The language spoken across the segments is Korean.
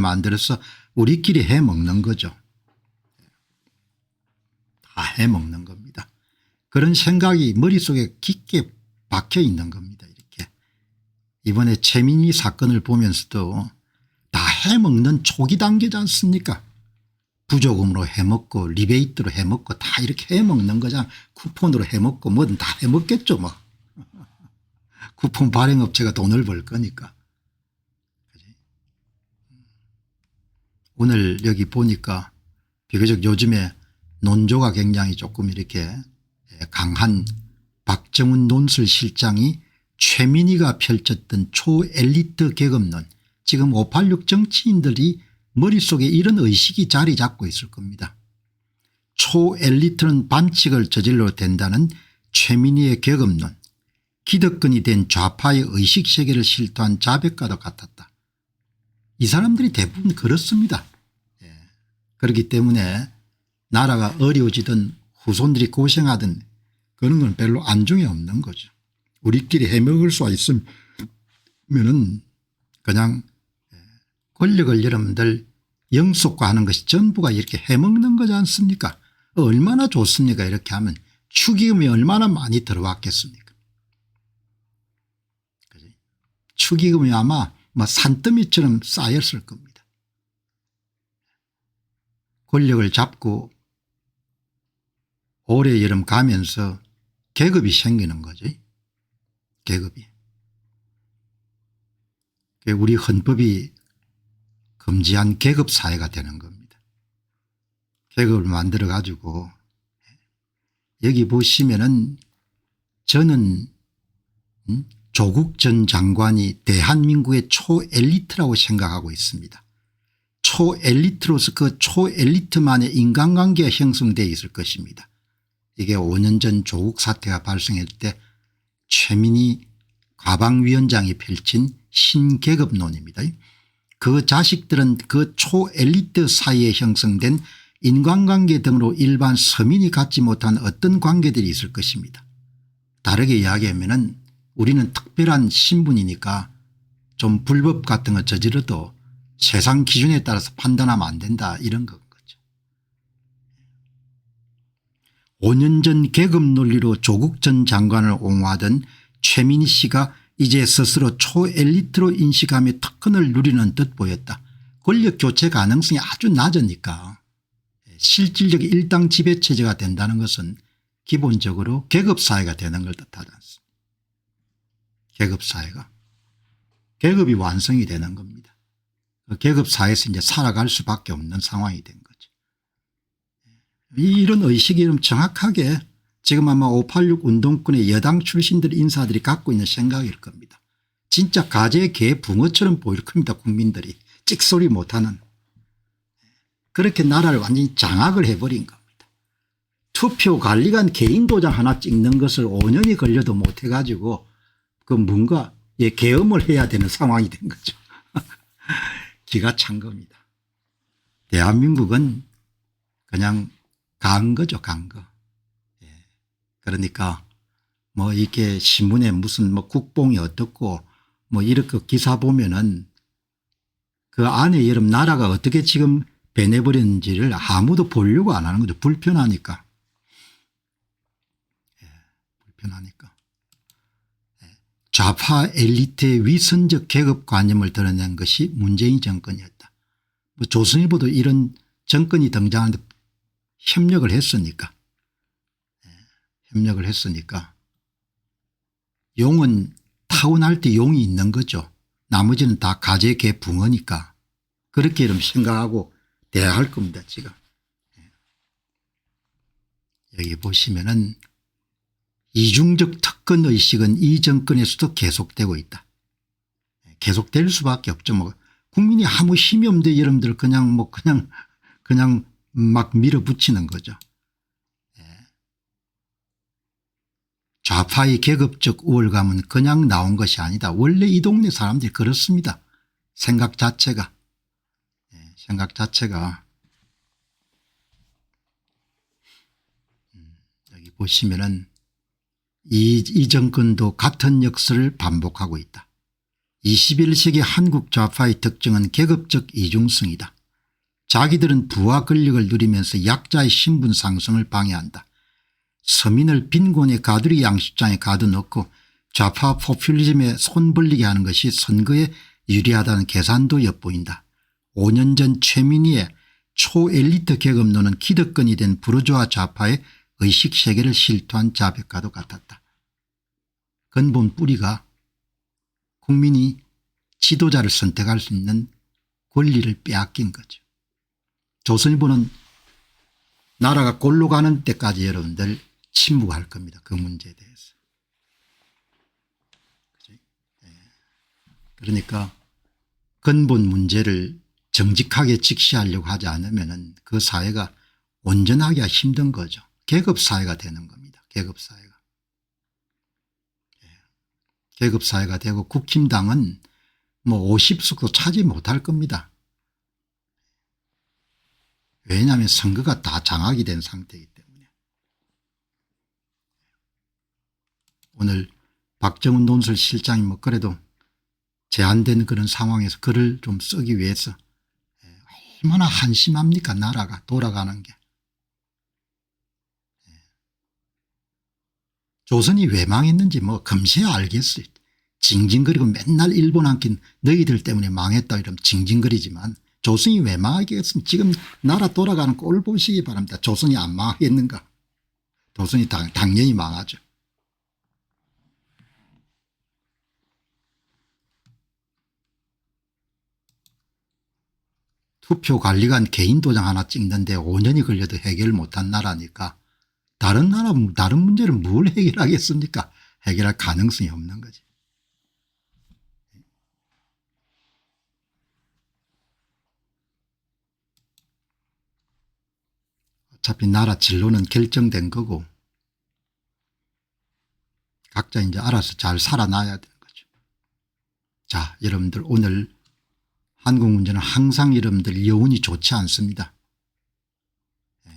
만들어서 우리끼리 해 먹는 거죠. 다 해 먹는 겁니다. 그런 생각이 머릿속에 깊게 박혀 있는 겁니다. 이렇게 이번에 최민희 사건을 보면서도 다 해먹는 초기 단계지 않습니까 부조금으로 해먹고 리베이트로 해먹고 다 이렇게 해먹는 거잖아 쿠폰으로 해먹고 뭐든 다 해먹겠죠 뭐 쿠폰 발행업체가 돈을 벌 거니까 그지? 오늘 여기 보니까 비교적 요즘에 논조가 굉장히 조금 이렇게 강한 박정훈 논술 실장이 최민희가 펼쳤던 초엘리트 계급론 지금 586 정치인들이 머릿속에 이런 의식이 자리 잡고 있을 겁니다. 초엘리트는 반칙을 저질러도 된다는 최민희의 계급론 기득권이 된 좌파의 의식세계를 실토한 자백과도 같았다. 이 사람들이 대부분 그렇습니다. 예. 그렇기 때문에 나라가 어려워지든 후손들이 고생하든 그런 건 별로 안중에 없는 거죠. 우리끼리 해먹을 수가 있으면은 그냥 예, 권력을 여러분들 영속화하는 것이 전부가 이렇게 해먹는 거지 않습니까 얼마나 좋습니까 이렇게 하면 축의금이 얼마나 많이 들어왔겠습니까? 축의금이 아마 뭐 산더미처럼 쌓였을 겁니다. 권력을 잡고 올해 여름 가면서 계급이 생기는 거지. 계급이. 우리 헌법이 금지한 계급 사회가 되는 겁니다. 계급을 만들어 가지고 여기 보시면은 저는 음, 조국 전 장관이 대한민국의 초엘리트라고 생각하고 있습니다. 초엘리트로서 그 초엘리트만의 인간관계가 형성되어 있을 것입니다. 이게 5년 전 조국 사태가 발생할 때 최민희 가방위원장이 펼친 신계급론입니다. 그 자식들은 그 초엘리트 사이에 형성된 인간관계 등으로 일반 서민이 갖지 못한 어떤 관계들이 있을 것입니다. 다르게 이야기하면 우리는 특별한 신분이니까 좀 불법 같은 거 저지르도 세상 기준에 따라서 판단하면 안 된다 이런 건 거죠. 5년 전 계급 논리로 조국 전 장관을 옹호하던 최민희 씨가 이제 스스로 초엘리트로 인식하며 특권을 누리는 듯 보였다. 권력 교체 가능성이 아주 낮으니까 실질적 일당 지배체제가 된다는 것은 기본적으로 계급사회가 되는 걸 뜻하지 않습니다. 계급사회가. 계급이 완성이 되는 겁니다. 그 계급사회에서 이제 살아갈 수밖에 없는 상황이 된 거죠. 이런 의식이 좀 정확하게 지금 아마 586 운동권의 여당 출신들 인사들이 갖고 있는 생각일 겁니다. 진짜 가재 개 붕어처럼 보일 겁니다. 국민들이 찍소리 못하는. 그렇게 나라를 완전히 장악을 해버린 겁니다. 투표 관리관 개인 도장 하나 찍는 것을 5년이 걸려도 못해가지고 그 뭔가 예, 계엄을 해야 되는 상황이 된 거죠. 기가 찬 겁니다. 대한민국은 그냥 간 거죠. 간 거. 그러니까 뭐 이렇게 신문에 무슨 뭐 국뽕이 어떻고 뭐 이렇게 기사 보면은 그 안에 여러분 나라가 어떻게 지금 배내버렸는지를 아무도 보려고 안 하는 거죠. 불편하니까. 예, 불편하니까. 예, 좌파 엘리트의 위선적 계급관념을 드러낸 것이 문재인 정권이었다. 뭐 조선일보도 이런 정권이 등장하는데 협력을 했으니까. 협력을 했으니까 용은 타고날 때 용이 있는 거죠. 나머지는 다 가재 개 붕어니까 그렇게 좀 생각하고 대할 겁니다 지금. 예. 여기 보시면은 이중적 특 권 의식은 이 정권에서도 계속되고 있다. 예, 계속될 수밖에 없죠. 뭐 국민이 아무 힘이 없는데 여러분들 그냥 뭐 그냥 그냥 막 밀어붙이는 거죠. 좌파의 계급적 우월감은 그냥 나온 것이 아니다. 원래 이 동네 사람들이 그렇습니다. 생각 자체가. 예, 생각 자체가. 음, 여기 보시면은 이, 이 정권도 같은 역사를 반복하고 있다. 21세기 한국 좌파의 특징은 계급적 이중성이다. 자기들은 부와 권력을 누리면서 약자의 신분 상승을 방해한다. 서민을 빈곤의 가두리 양식장에 가둬놓고 좌파 포퓰리즘에 손벌리게 하는 것이 선거에 유리하다는 계산도 엿보인다. 5년 전 최민희의 초엘리트 계급론은 기득권이 된 부르주아 좌파의 의식세계를 실토한 자백과도 같았다. 근본 뿌리가 국민이 지도자를 선택할 수 있는 권리를 빼앗긴 거죠. 조선일보는 나라가 골로 가는 때까지 여러분들 침묵할 겁니다. 그 문제에 대해서. 예. 그러니까 근본 문제를 정직하게 직시하려고 하지 않으면 그 사회가 온전하기가 힘든 거죠. 계급사회가 되는 겁니다. 계급사회가. 예. 계급사회가 되고 국힘당은 뭐 50석도 차지 못할 겁니다. 왜냐하면 선거가 다 장악이 된 상태이기 때문에. 오늘 박정훈 논설실장이 뭐 그래도 제한된 그런 상황에서 글을 좀 쓰기 위해서 예, 얼마나 한심합니까 나라가 돌아가는 게. 예. 조선이 왜 망했는지 뭐 금세 알겠어요. 징징거리고 맨날 일본 한낀 너희들 때문에 망했다 이러면 징징거리지만 조선이 왜 망하겠습니까 지금 나라 돌아가는 꼴 보시기 바랍니다. 조선이 안 망하겠는가 조선이 당, 당연히 망하죠. 투표 관리관 개인 도장 하나 찍는데 5년이 걸려도 해결 못한 나라니까 다른 나라 다른 문제를 뭘 해결하겠습니까 해결할 가능성이 없는 거지. 어차피 나라 진로는 결정된 거고 각자 이제 알아서 잘 살아나야 되는 거죠. 자 여러분들 오늘 한국 문제는 항상 여러분들 여운이 좋지 않습니다. 예.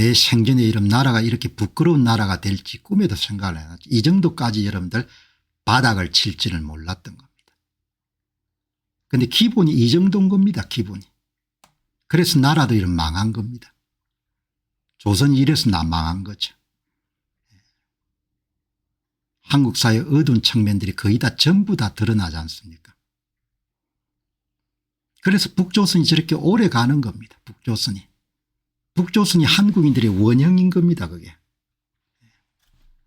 내 생전에 이런 나라가 이렇게 부끄러운 나라가 될지 꿈에도 생각을 안 하죠. 이 정도까지 여러분들 바닥을 칠지를 몰랐던 겁니다. 그런데 기본이 이 정도인 겁니다. 기본이. 그래서 나라도 이런 망한 겁니다. 조선이 이래서 나 망한 거죠. 한국 사회의 어두운 측면들이 거의 다 전부 다 드러나지 않습니까 그래서 북조선이 저렇게 오래 가는 겁니다. 북조선이. 북조선이 한국인들의 원형인 겁니다. 그게.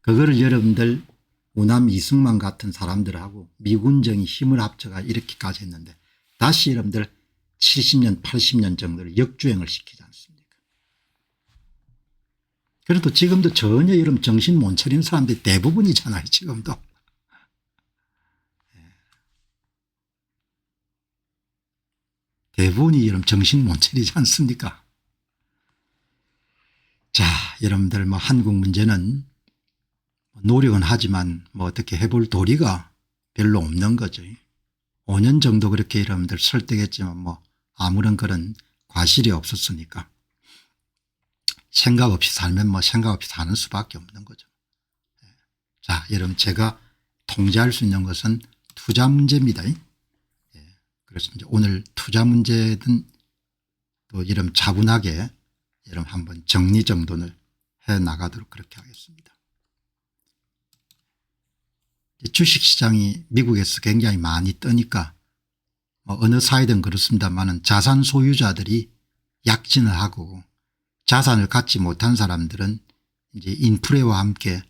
그거를 여러분들 우남 이승만 같은 사람들하고 미군정이 힘을 합쳐가 이렇게까지 했는데 다시 여러분들 70년 80년 정도를 역주행을 시키지 않습니까 그래도 지금도 전혀 이런 정신 못 차리는 사람들이 대부분이잖아요 지금도. 대부분이 이런 정신 못 차리지 않습니까 자 여러분들 뭐 한국 문제는 노력은 하지만 뭐 어떻게 해볼 도리가 별로 없는 거죠. 5년 정도 그렇게 여러분들 설득했지만 뭐 아무런 그런 과실이 없었으니까 생각 없이 살면 뭐 생각 없이 사는 수밖에 없는 거죠. 예. 자 여러분 제가 통제할 수 있는 것은 투자 문제입니다. 예. 그래서 이제 오늘 투자 문제든 또 이런 차분하게 여러분 한번 정리정돈을 해 나가도록 그렇게 하겠습니다. 주식시장이 미국에서 굉장히 많이 뜨니까 뭐 어느 사회든 그렇습니다만 자산 소유자들이 약진을 하고 자산을 갖지 못한 사람들은 이제 인플레와 함께